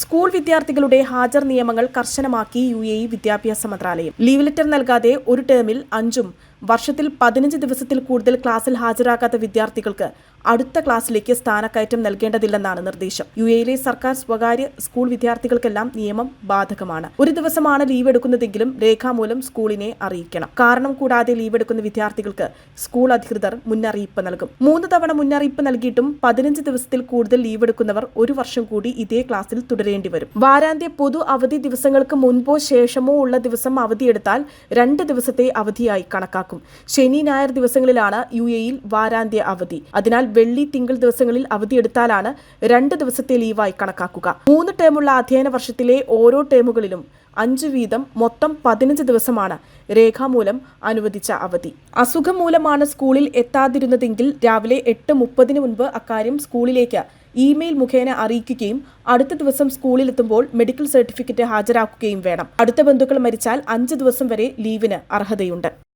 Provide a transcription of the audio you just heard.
School വിദ്യാർത്ഥികളുടെ ഹാജർ നിയമങ്ങൾ കർശനമാക്കി യു എ വിദ്യാഭ്യാസ മന്ത്രാലയം. ലീവ് ലെറ്റർ നൽകാതെ ഒരു ടേമിൽ അഞ്ചും വർഷത്തിൽ പതിനഞ്ച് ദിവസത്തിൽ കൂടുതൽ ക്ലാസ്സിൽ ഹാജരാകാത്ത വിദ്യാർത്ഥികൾക്ക് അടുത്ത ക്ലാസ്സിലേക്ക് സ്ഥാനക്കയറ്റം നൽകേണ്ടതില്ലെന്നാണ് നിർദ്ദേശം. യു എയിലെ സർക്കാർ സ്വകാര്യ സ്കൂൾ വിദ്യാർത്ഥികൾക്കെല്ലാം നിയമം ബാധകമാണ്. ഒരു ദിവസമാണ് ലീവ് എടുക്കുന്നതെങ്കിലും രേഖാമൂലം സ്കൂളിനെ അറിയിക്കണം. കാരണം കൂടാതെ ലീവ് എടുക്കുന്ന വിദ്യാർത്ഥികൾക്ക് സ്കൂൾ അധികൃതർ മുന്നറിയിപ്പ് നൽകും. മൂന്ന് തവണ മുന്നറിയിപ്പ് നൽകിയിട്ടും പതിനഞ്ച് ദിവസത്തിൽ കൂടുതൽ ലീവ് എടുക്കുന്നവർ ഒരു വർഷം കൂടി ഇതേ ക്ലാസ്സിൽ തുടരേണ്ടി വരും. വാരാന്ത്യ പൊതു അവധി ദിവസങ്ങൾക്ക് മുൻപോ ശേഷമോ ഉള്ള ദിവസം അവധിയെടുത്താൽ രണ്ട് ദിവസത്തെ അവധിയായി കണക്കാക്കും. ശനി ഞായർ ദിവസങ്ങളിലാണ് യു എയിൽ വാരാന്ത്യ അവധി. അതിനാൽ വെള്ളി തിങ്കൾ ദിവസങ്ങളിൽ അവധിയെടുത്താലാണ് രണ്ട് ദിവസത്തെ ലീവായി കണക്കാക്കുക. മൂന്ന് ടേമുള്ള അധ്യയന വർഷത്തിലെ ഓരോ ടേമുകളിലും അഞ്ചു വീതം മൊത്തം പതിനഞ്ച് ദിവസമാണ് രേഖാമൂലം അനുവദിച്ച അവധി. അസുഖം മൂലമാണ് സ്കൂളിൽ എത്താതിരുന്നതെങ്കിൽ രാവിലെ എട്ട് മുപ്പതിന് മുൻപ് അക്കാര്യം സ്കൂളിലേക്ക് ഇമെയിൽ മുഖേന അറിയിക്കുകയും അടുത്ത ദിവസം സ്കൂളിലെത്തുമ്പോൾ മെഡിക്കൽ സർട്ടിഫിക്കറ്റ് ഹാജരാക്കുകയും വേണം. അടുത്ത ബന്ധുക്കൾ മരിച്ചാൽ അഞ്ച് ദിവസം വരെ ലീവിന് അർഹതയുണ്ട്.